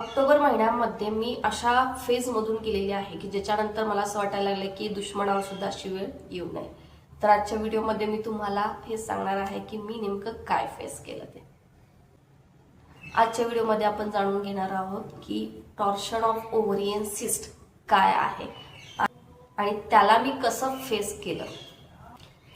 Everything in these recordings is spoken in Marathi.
ऑक्टोबर महिन्यामध्ये मी अशा फेजमधून गेलेली आहे की ज्याच्यानंतर मला असं वाटायला लागलं की दुश्मनावर सुद्धा अशी वेळ येऊ नये. तर आजच्या व्हिडिओमध्ये मी तुम्हाला हे सांगणार आहे की मी नेमकं काय फेस केलं ते. आजच्या व्हिडिओमध्ये आपण जाणून घेणार आहोत की टॉर्शन ऑफ ओव्हरियन सिस्ट काय आहे आणि त्याला मी कसं फेस केलं.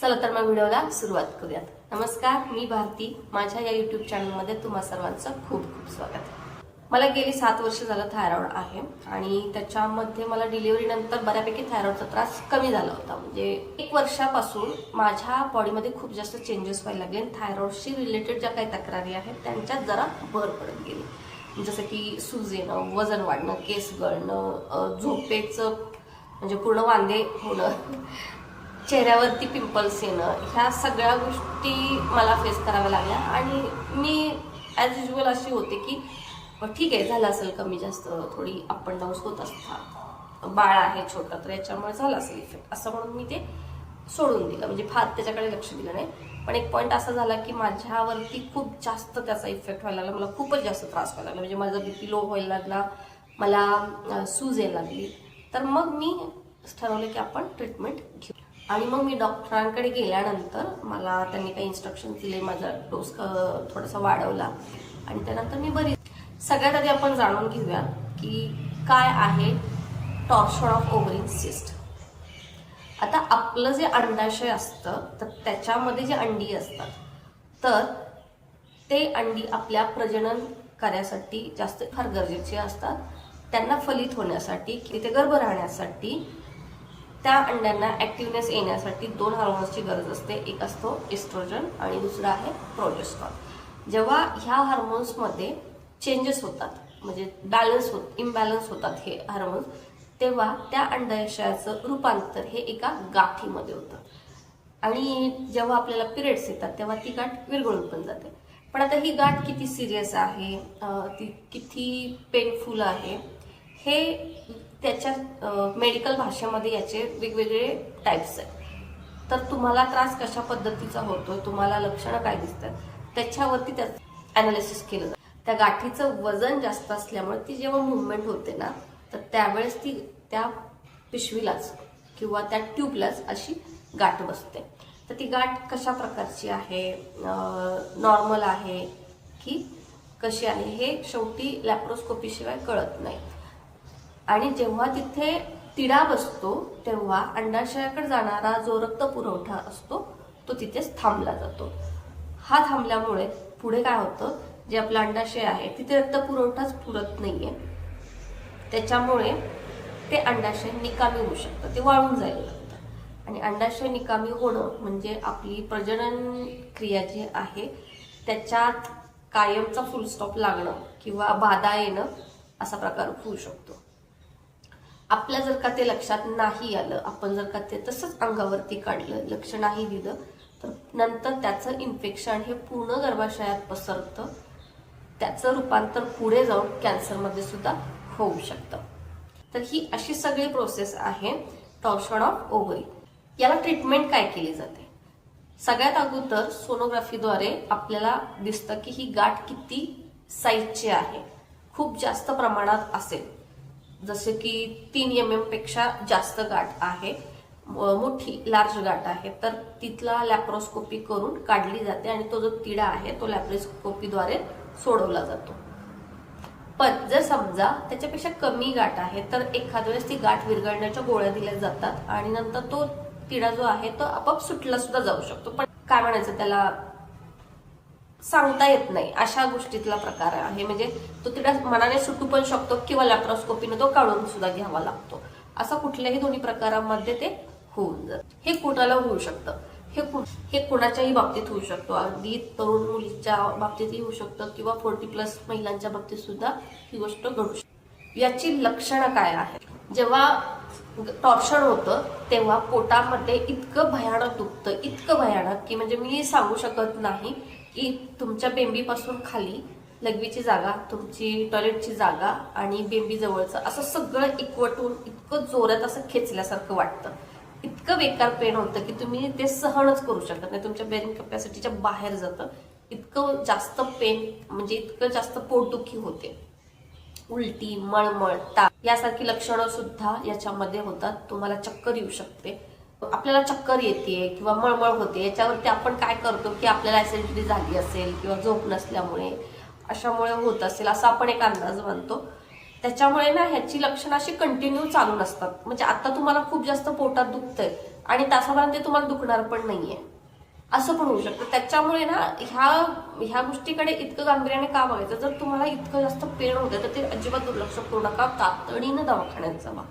चला तर मग व्हिडिओला सुरुवात करूयात. नमस्कार मी भारती. माझ्या या युट्यूब चॅनलमध्ये तुम्हा सर्वांचं खूप खूप स्वागत. आहे मला गेली सात वर्ष झालं थायरॉइड आहे आणि त्याच्यामध्ये मला डिलिव्हरीनंतर बऱ्यापैकी थायरॉइडचा त्रास कमी झाला होता. म्हणजे एक वर्षापासून माझ्या बॉडीमध्ये खूप जास्त चेंजेस व्हायला लागले थायरॉइडशी रिलेटेड ज्या काही तक्रारी आहेत त्यांच्यात जरा भर पडत गेली. जसं की सूज येणं वजन वाढणं केस गळणं झोपेचं म्हणजे पूर्ण वांदे होणं चेहऱ्यावरती पिंपल्स येणं ह्या सगळ्या गोष्टी मला फेस कराव्या लागल्या. आणि मी ॲज युजल अशी होते की ठीक आहे झालं असेल कमी जास्त थोडी अप अँड डाऊन्स होत असतात. बाळ आहे छोटं तर याच्यामुळे झालं असेल इफेक्ट असं म्हणून मी ते सोडून दिलं. म्हणजे फार त्याच्याकडे लक्ष दिलं नाही. पण एक पॉईंट असा झाला की माझ्यावरती खूप जास्त त्याचा इफेक्ट व्हायला लागला. मला खूपच जास्त त्रास व्हायला लागला. म्हणजे माझा बीपी लो व्हायला लागला. मला सूज यायला लागली. तर मग मी ठरवलं की आपण ट्रीटमेंट घेऊ आणि मग मी डॉक्टरांकडे गेल्यानंतर मला त्यांनी काही इन्स्ट्रक्शन दिले. माझा डोस थोडासा वाढवला. आणि त्यानंतर मी बरी सगळ्यात आधी आपण जाणून घेऊया की काय आहे टॉर्शन ऑफ ओव्हरिन सिस्ट आता आपलं जे अंडाशय असतं तर त्याच्यामध्ये जे अंडी असतात तर ते अंडी आपल्या प्रजनन कार्यासाठी जास्त फार गरजेचे असतात. त्यांना फलित होण्यासाठी तिथे गर्भ राहण्यासाठी त्या अंड्यांना ॲक्टिव्हनेस येण्यासाठी दोन हार्मोन्सची गरज असते. एक असतो एस्ट्रोजन आणि दुसरा आहे प्रोजेस्ट्रॉन जेव्हा ह्या हार्मोन्समध्ये चेंजेस होतात. म्हणजे बॅलन्स होत इम्बॅलन्स होतात हे हार्मोन्स तेव्हा त्या अंडाशयाचं रूपांतर हे एका गाठीमध्ये होतं. आणि जेव्हा आपल्याला पिरियड्स येतात तेव्हा ती गाठ विरघळून पण जाते. पण आता ही गाठ किती सिरियस आहे ती किती पेनफुल आहे हे त्याच्या मेडिकल भाषेमध्ये याचे वेगवेगळे टाईप्स आहेत. तर तुम्हाला त्रास कशा पद्धतीचा होतो तुम्हाला लक्षणं काय दिसतात त्याच्यावरती त्याचं अनालिसिस केलं जातं. त्या गाठीचं वजन जास्त असल्यामुळे ती जेव्हा मुवमेंट होते ना तर त्यावेळेस ती त्या पिशवीलाच किंवा त्या ट्यूबलाच अशी गाठ बसते. तर ती गाठ कशा प्रकारची आहे? नॉर्मल आहे की कशी आहे? हे शेवटी लॅप्रोस्कोपीशिवाय कळत नाही. आणि जेव्हा तिथे तिडा बसतो तेव्हा अंडाशयाकडे जाणारा जो रक्त पुरवठा असतो तो तिथेच थांबला जातो. हा थांबल्यामुळे पुढे काय होतं? जे आपलं अंडाशय आहे तिथे रक्त पुरवठाच पुरत नाहीये. त्याच्यामुळे ते अंडाशय निकामी होऊ शकतं ते वाळून जायला लागतं आणि अंडाशय निकामी होणं म्हणजे आपली प्रजनन क्रिया जी आहे त्याच्यात कायमचा फुलस्टॉप लागणं किंवा बाधा येणं असा प्रकार होऊ शकतो. आपल्या जर का ते लक्षात नाही आलं आपण जर का ते तसंच अंगावरती काढलं लक्ष नाही दिलं तर नंतर त्याचं इन्फेक्शन हे पूर्ण गर्भाशयात पसरतं. त्याचं रूपांतर पुढे जाऊन कॅन्सरमध्ये सुद्धा होऊ शकतं. तर ही अशी सगळी प्रोसेस आहे टॉर्शन ऑफ ओव्हरी याला ट्रीटमेंट काय केली जाते? सगळ्यात अगोदर सोनोग्राफीद्वारे आपल्याला दिसतं की ही गाठ किती साईजची आहे. खूप जास्त प्रमाणात असेल. जसे की तीन एम एमपेक्षा जास्त गाठ आहे मोठी लार्ज गाठ आहे तर तिथला लॅप्रोस्कोपी करून काढली जाते आणि तो जो तिडा आहे तो लॅप्रोस्कोपीद्वारे सोडवला जातो. पण जर समजा त्याच्यापेक्षा कमी गाठ आहे तर एखाद्या वेळेस ती गाठ विरघळण्याच्या गोळ्या दिल्या जातात आणि नंतर तो तिडा जो आहे तो आपोआप सुटला सुद्धा जाऊ शकतो. पण काय म्हणायचं त्याला? सांगता येत नाही. अशा गोष्टीतला प्रकार आहे. म्हणजे तो तिडा मनाने सुटू पण शकतो किंवा लॅप्रोस्कोपीने तो काढून सुद्धा घ्यावा लागतो. असं कुठल्याही दोन्ही प्रकारामध्ये ते होऊन जात. हे कुणाला होऊ शकतं? हे कु- हे कुणाच्याही बाबतीत होऊ शकतो. अगदी तरुण मुलीच्या बाबतीतही होऊ शकतं किंवा फोर्टी प्लस महिलांच्या बाबतीत सुद्धा ही गोष्ट घडू शकते. याची लक्षणं काय आहेत? जेव्हा टॉर्शन होतं तेव्हा पोटामध्ये इतकं भयानक दुखतं इतकं भयानक की म्हणजे मी सांगू शकत नाही की तुमच्या बेंबीपासून खाली लघवीची जागा तुमची टॉयलेटची जागा आणि बेंबी जवळचं असं सगळं एकवटून इतकं जोरात असं खेचल्यासारखं वाटतं. इतकं बेकार पेन होतं की तुम्ही ते सहनच करू शकत नाही. तुमच्या बेरिंग कपॅसिटीच्या बाहेर जातं. इतकं जास्त पेन म्हणजे इतकं जास्त पोटदुखी होते. उलटी मळमळ ताप यासारखी लक्षणं सुद्धा याच्यामध्ये होतात. तुम्हाला चक्कर येऊ शकते. आपल्याला चक्कर येते किंवा मळमळ होते. याच्यावरती आपण काय करतो की आपल्याला ऍसिडिटी झाली असेल किंवा झोप नसल्यामुळे अशामुळे होत असेल असा आपण एक अंदाज मानतो. त्याच्यामुळे ना ह्याची लक्षणं अशी कंटिन्यू चालू नसतात. म्हणजे आता तुम्हाला खूप जास्त पोटात दुखतंय आणि तासाभरात ते तुम्हाला दुखणार पण नाहीये. असं पण होऊ शकतं. त्याच्यामुळे ना ह्या ह्या गोष्टीकडे इतकं गांभीर्याने का बघायचं? जर तुम्हाला इतकं जास्त पेन होतं तर ते अजिबात दुर्लक्ष करू नका. तातडीनं दवाखान्यात जावा.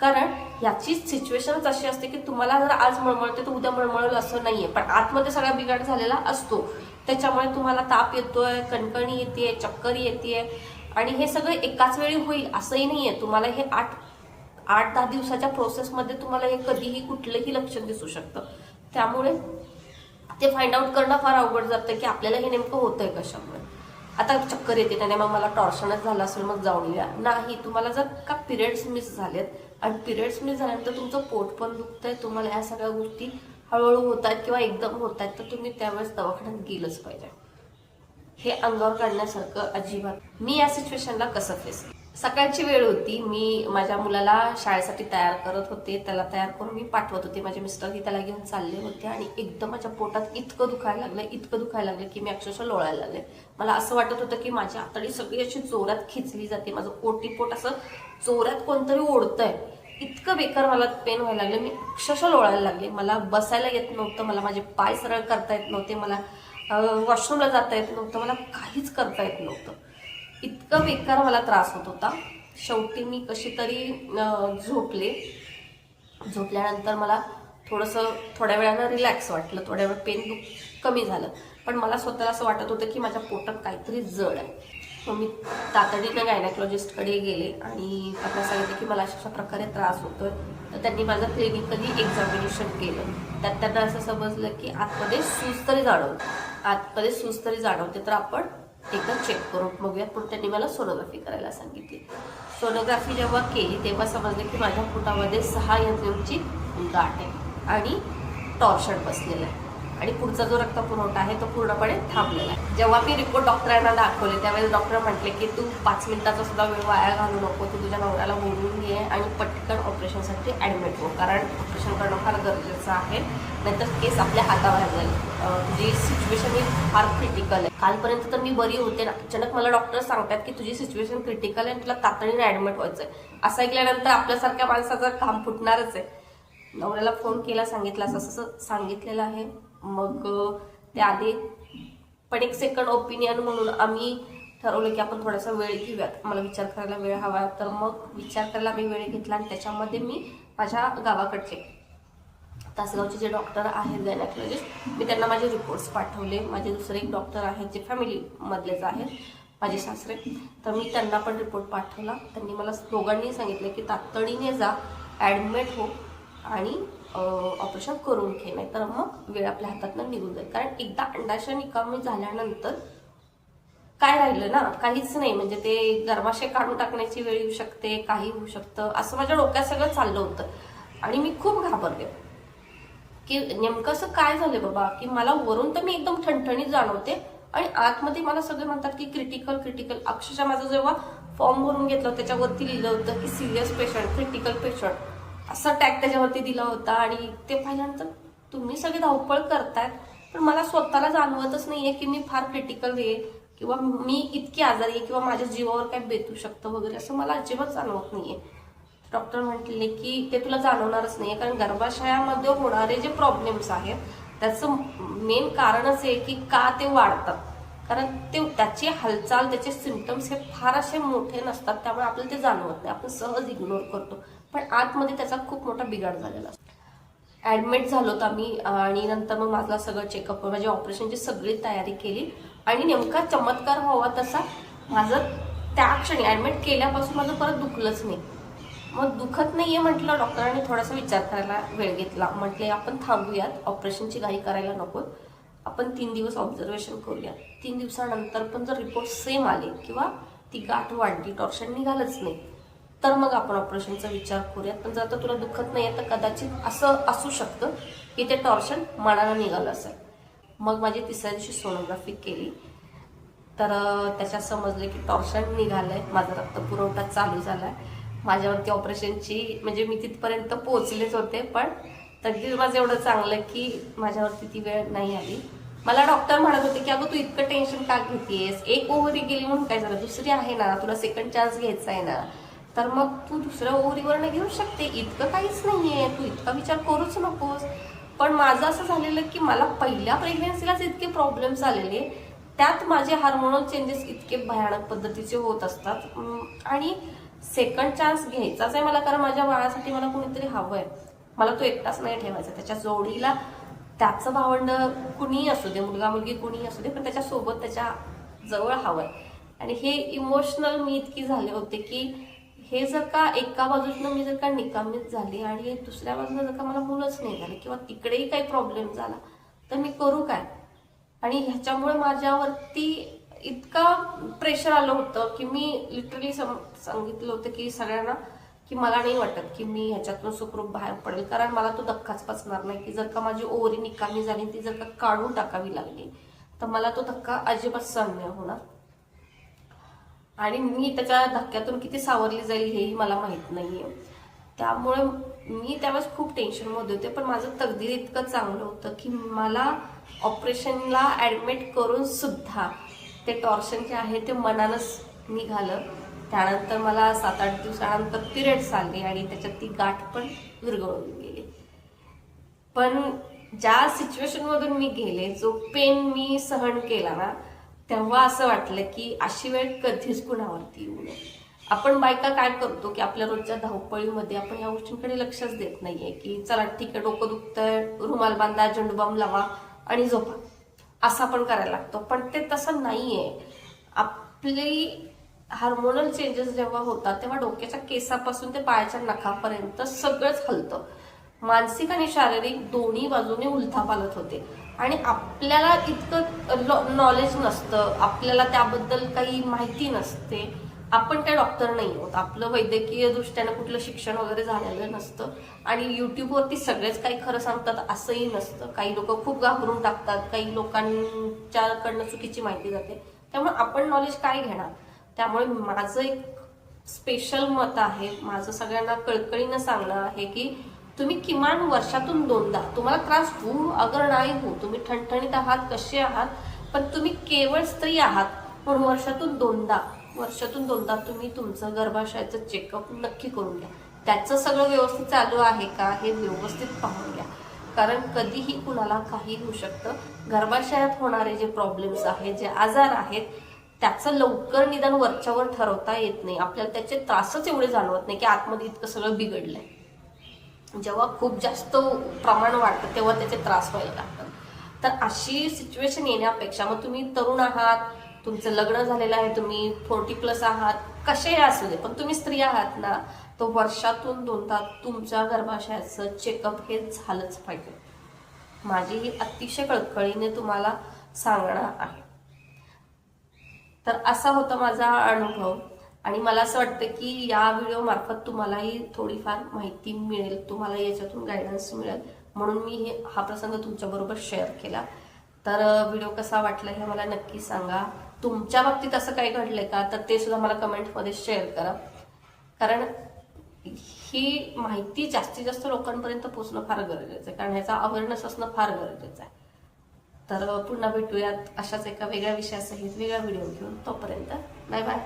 कारण याची सिच्युएशनच अशी असते की तुम्हाला जर आज मळमळते तर उद्या मळमळलं असं नाहीये. पण आतमध्ये सगळा बिघाड झालेला असतो. त्याच्यामुळे तुम्हाला ताप येतोय कणकणी येते चक्कर येते आणि हे सगळं एकाच वेळी होईल असंही नाहीये. तुम्हाला हे आठ आठ दहा दिवसाच्या प्रोसेसमध्ये तुम्हाला हे कधीही कुठलंही लक्षण दिसू शकतं. त्यामुळे ते फाइंड आउट करणं फार अवघड जातं की आपल्याला हे नेमकं होतंय कशामुळे. आता चक्कर येते त्याने मग मला टॉर्शनच झालं असेल मग जाऊन या नाही तुम्हाला जर का पिरियड्स मिस झालेत आणि पिरियड्स मिस झाल्यानंतर तुमचं पोट पण दुखतंय तुम्हाला ह्या सगळ्या गोष्टी हळूहळू होत आहेत किंवा एकदम होत आहेत तर तुम्ही त्यावेळेस दवाखान्यात गेलंच पाहिजे. हे अंगावर काढण्यासारखं अजिबात. मी या सिच्युएशनला कसं फेस सकाळची वेळ होती. मी माझ्या मुलाला शाळेसाठी तयार करत होते. त्याला तयार करून मी पाठवत होते. माझे मिस्टरही त्याला घेऊन चालले होते आणि एकदम माझ्या पोटात इतकं दुखायला लागलं इतकं दुखायला लागलं की मी अक्षरशः लोळायला लागले. मला असं वाटत होतं की माझी आतडी सगळी अशी जोरात खिचली जाते. माझं पोटी पोट असं जोरात कोणतरी ओढतंय. इतकं बेकार मला पेन व्हायला लागलं. मी अक्षरशः लोळायला लागले. मला बसायला येत नव्हतं. मला माझे पाय सरळ करता येत नव्हते. मला वॉशरूमला जाता येत नव्हतं मला काहीच करता येत नव्हतं. इतकं बेकार मला त्रास होत होता. शेवटी मी कशी तरी झोपले. झोपल्यानंतर मला थोडंसं थोड्या वेळानं रिलॅक्स वाटलं थोड्या वेळ पेन दुख कमी झालं. पण मला स्वतःला असं वाटत होतं की माझ्या पोटात काहीतरी जड आहे. मग मी तातडीनं गायनाकोलॉजिस्टकडे गेले आणि त्यांना सांगितलं की मला अशा प्रकारे त्रास होतोय. तर त्यांनी माझं क्लिनिकली एक्झामिनेशन केलं. त्यात त्यांना असं समजलं की आतमध्ये सूज तरी जाणवतं. आतमध्ये सूज तरी जाणवते तर आपण एकदा चेक करून बघूयात पण त्यांनी मला सोनोग्राफी करायला सांगितली. सोनोग्राफी जेव्हा केली तेव्हा समजलं की माझ्या पोटामध्ये सहा एमची गाठ आहे आणि टॉर्शन बसलेलं आहे. आणि पुढचा जो रक्त पुरवठा आहे तो पूर्णपणे थांबलेला आहे. जेव्हा मी रिपोर्ट डॉक्टरांना दाखवले त्यावेळेस डॉक्टर म्हटले की तू पाच मिनिटाचा सुद्धा वेळ वाया घालू नको तू तुझ्या नवऱ्याला बोलून घे आणि पटकन ऑपरेशनसाठी ॲडमिट हो कारण ऑपरेशन करणं फार गरजेचं आहे. नाहीतर केस आपल्या हाताबाहेर जाईल. तुझी सिच्युएशन ही फार क्रिटिकल आहे. कालपर्यंत तर मी बरी होते ना. अचानक मला डॉक्टर सांगतात की तुझी सिच्युएशन क्रिटिकल आहे आणि तुला तातडीने ॲडमिट व्हायचं आहे असं ऐकल्यानंतर आपल्यासारख्या माणसाचं काम फुटणारच आहे. नवऱ्याला फोन केला सांगितला असं असं सांगितलेलं आहे. मग त्याआधी पण एक सेकंड ओपिनियन म्हणून आम्ही ठरवलं की आपण थोडासा वेळ घेऊयात. मला विचार करायला वेळ हवा तर मग विचार करायला मी वेळ घेतला आणि त्याच्यामध्ये मी माझ्या गावाकडचे तासगावचे जे डॉक्टर आहेत गायनाकोलॉजिस्ट मी त्यांना माझे रिपोर्ट्स पाठवले. माझे दुसरे एक डॉक्टर आहेत जे फॅमिलीमधलेच आहेत माझे सासरे. तर मी त्यांना पण रिपोर्ट पाठवला. त्यांनी मला दोघांनी सांगितलं की तातडीने जा ॲडमिट हो. आणि ऑपरेशन करून घे नाही तर मग वेळ आपल्या हातातनं निघून जाईल. कारण एकदा अंडाशय निकामी झाल्यानंतर काय राहिलं ना? काहीच नाही. म्हणजे ते गर्भाशय काढून टाकण्याची वेळ येऊ शकते काही होऊ शकतं. असं माझ्या डोक्यात सगळं चाललं होतं. आणि मी खूप घाबरले. की नेमकं असं काय झालं बाबा? की मला वरून तर मी एकदम ठणठणीत जाणवते. आणि आतमध्ये मला सगळे म्हणतात की क्रिटिकल क्रिटिकल अक्षरशः माझं जेव्हा फॉर्म भरून घेतलं त्याच्यावरती लिहिलं होतं की सिरियस पेशंट क्रिटिकल पेशंट असं टॅग त्याच्यावरती दिला होता आणि ते पाहिल्यानंतर तुम्ही सगळे धावपळ करतायत पण मला स्वतःला जाणवतच नाहीये की मी फार क्रिटिकल आहे किंवा मी इतकी आजारी आहे किंवा माझ्या जीवावर काय बेतू शकतं वगैरे असं मला अजिबात जाणवत नाहीये. डॉक्टर म्हटले की ते तुला जाणवणारच नाहीये कारण गर्भाशयामध्ये होणारे जे प्रॉब्लेम्स आहेत त्याचं मेन कारणच आहे की का ते वाढतात. कारण ते त्याची हालचाल त्याचे सिमटम्स हे फार असे मोठे नसतात त्यामुळे आपल्याला ते जाणवत नाही. आपण सहज इग्नोर करतो. पण आतमध्ये त्याचा खूप मोठा बिघाड झालेला ॲडमिट ऍडमिट झालो होतो आम्ही आणि नंतर मग माझा सगळं चेकअप माझी ऑपरेशनची सगळी तयारी केली. आणि नेमका चमत्कार व्हावा तसा माझं त्या क्षणी ऍडमिट केल्यापासून माझं परत दुखलंच नाही. मग दुखत नाही आहे म्हटलं डॉक्टरांनी थोडासा विचार करायला वेळ घेतला. म्हटले आपण थांबूयात ऑपरेशनची घाई करायला नको. आपण तीन दिवस ऑब्झर्वेशन करूया तीन दिवसानंतर पण जर रिपोर्ट सेम आले किंवा ती गाठ वाढली टॉर्शन निघालंच नाही. तर मग आपण ऑपरेशनचा विचार करूयात. पण जर आता तुला दुखत नाही तर कदाचित असं असू शकतं की ते टॉर्शन मनानं निघालं असेल. मग माझी तिसऱ्या दिवशी सोनोग्राफी केली. तर त्याच्यात समजले की टॉर्शन निघालं आहे माझा रक्त पुरवठा चालू झाला आहे माझ्यावरती ऑपरेशनची म्हणजे मी तिथपर्यंत पोहोचलेच होते पण तरी माझं एवढं चांगलं की माझ्यावरती ती वेळ नाही आली. मला डॉक्टर म्हणत होते की अगं तू इतकं टेन्शन का घेतेस एक ओव्हरी गेली म्हणून काय झालं? दुसरी आहे ना. तुला सेकंड चान्स घ्यायचा आहे ना. तर मग तू दुसऱ्या ओवरीवरनं घेऊ शकते. इतकं काहीच नाहीये. तू इतका विचार करूच नकोस. पण माझं असं झालेलं की मला पहिल्या प्रेग्नन्सीलाच इतके प्रॉब्लेम्स आलेले. त्यात माझे हार्मोनल चेंजेस इतके भयानक पद्धतीचे होत असतात. आणि सेकंड चान्स घ्यायचाच आहे मला कारण माझ्या बाळासाठी मला कोणीतरी आहे मला तो एकटाच नाही ठेवायचा. त्याच्या जोडीला त्याचं भावंड कुणीही असू दे मुलगा मुलगी कुणीही असू दे पण त्याच्यासोबत त्याच्याजवळ हवं आहे आणि हे इमोशनल मी इतकी झाले होते की हे जर का एका बाजूतनं मी जर का निकामीच झाली आणि दुसऱ्या बाजूला जर का मला मुलंच नाही झालं किंवा तिकडेही काही प्रॉब्लेम झाला तर मी करू काय? आणि ह्याच्यामुळे माझ्यावरती इतका प्रेशर आलं होतं की मी लिटरली सांगितलं होतं की सगळ्यांना की मला नाही वाटत की मी ह्याच्यातून सुखरूप बाहेर पडेल कारण मला तो धक्काच बसणार नाही की जर का माझी ओव्हरी निकामी झाली ती जर का काढून टाकावी लागली तर मला तो धक्का अजिबात सहन नाही होणार. आणि मी त्याच्या धक्क्यातून किती सावरली जाईल हेही मला माहीत नाहीये. त्यामुळे मी त्यावेळेस खूप टेन्शनमध्ये होते पण माझं तकदीर इतकं चांगलं होतं की मला ऑपरेशनला ऍडमिट करून सुद्धा ते टॉर्शन जे आहे ते मनानंच निघालं. त्यानंतर मला सात आठ दिवसानंतर पिरियड्स आले आणि त्याच्यात ती गाठ पण विरघळून गेली. पण ज्या सिच्युएशनमधून मी गेले जो पेन मी सहन केला ना तेव्हा असं वाटलं की अशी वेळ कधीच कुणावरती येऊ नये. आपण बायका काय करतो की आपल्या रोजच्या धावपळीमध्ये आपण या गोष्टींकडे लक्षच देत नाहीये की चला ठीक आहे डोकं दुखतंय रुमाल बांधा झेंडूबाम लावा आणि झोपा. असं आपण करायला लागतो. पण ते तसं नाहीये. आपली हार्मोनल चेंजेस जेव्हा होतात तेव्हा डोक्याच्या केसापासून ते पायाच्या नखापर्यंत सगळंच हलतं. मानसिक आणि शारीरिक दोन्ही बाजूने उलथापालत होते. आणि आपल्याला इतकं नॉलेज नसतं. आपल्याला त्याबद्दल काही माहिती नसते. आपण काय डॉक्टर नाही होत आपलं वैद्यकीय दृष्ट्यानं कुठलं शिक्षण वगैरे झालेलं नसतं. आणि युट्यूबवरती सगळेच काही खरं सांगतात असंही नसतं. काही लोक खूप घाबरून टाकतात. काही लोकांच्याकडनं चुकीची माहिती जाते. त्यामुळे आपण नॉलेज काय घेणार? त्यामुळे माझं एक स्पेशल मत आहे. माझं सगळ्यांना कळकळीनं सांगणं आहे की तुम्ही किमान वर्षातून दोनदा तुम्हाला त्रास होऊ अगर नाही हो तुम्ही ठणठणीत आहात कसे आहात पण तुम्ही केवळ स्त्री आहात म्हणून वर्षातून दोनदा वर्षातून दोनदा तुम्ही तुमचं गर्भाशयाचं चेकअप नक्की करून घ्या. त्याचं सगळं व्यवस्थित चालू आहे का हे व्यवस्थित पाहून घ्या. कारण कधीही कुणाला काही होऊ शकतं. गर्भाशयात होणारे जे प्रॉब्लेम्स आहेत जे आजार आहेत त्याचं लवकर निदान वरच्यावर ठरवता येत नाही. आपल्याला त्याचे त्रासच एवढे जाणवत नाही की आतमध्ये इतकं सगळं बिघडलंय. जेव्हा खूप जास्त प्रमाण वाढतं तेव्हा त्याचे त्रास व्हायला लागतात. तर अशी सिच्युएशन येण्यापेक्षा मग तुम्ही तरुण आहात तुमचं लग्न झालेलं आहे तुम्ही फोर्टी प्लस आहात कसे असू दे पण तुम्ही स्त्री आहात ना तो वर्षातून दोनदा तुमच्या गर्भाशयाचं चेकअप हे झालंच पाहिजे. माझी ही अतिशय कळकळीने तुम्हाला सांगणं आहे. तर असा होता माझा अनुभव. आणि मला असं वाटतं की या व्हिडिओ मार्फत तुम्हालाही थोडीफार माहिती मिळेल तुम्हाला याच्यातून गायडन्स मिळेल. म्हणून मी हे हा प्रसंग तुमच्याबरोबर शेअर केला. तर व्हिडिओ कसा वाटला हे मला नक्की सांगा. तुमच्या बाबतीत असं काही घडलंय का? तर ते सुद्धा मला कमेंटमध्ये शेअर करा. कारण ही माहिती जास्तीत जास्त लोकांपर्यंत पोहोचणं फार गरजेचं आहे. कारण ह्याचा अवेअरनेस असणं फार गरजेचं आहे. तर पुन्हा भेटूयात अशाच एका वेगळ्या विषयासहित वेगळा व्हिडिओ घेऊन तोपर्यंत. Bye bye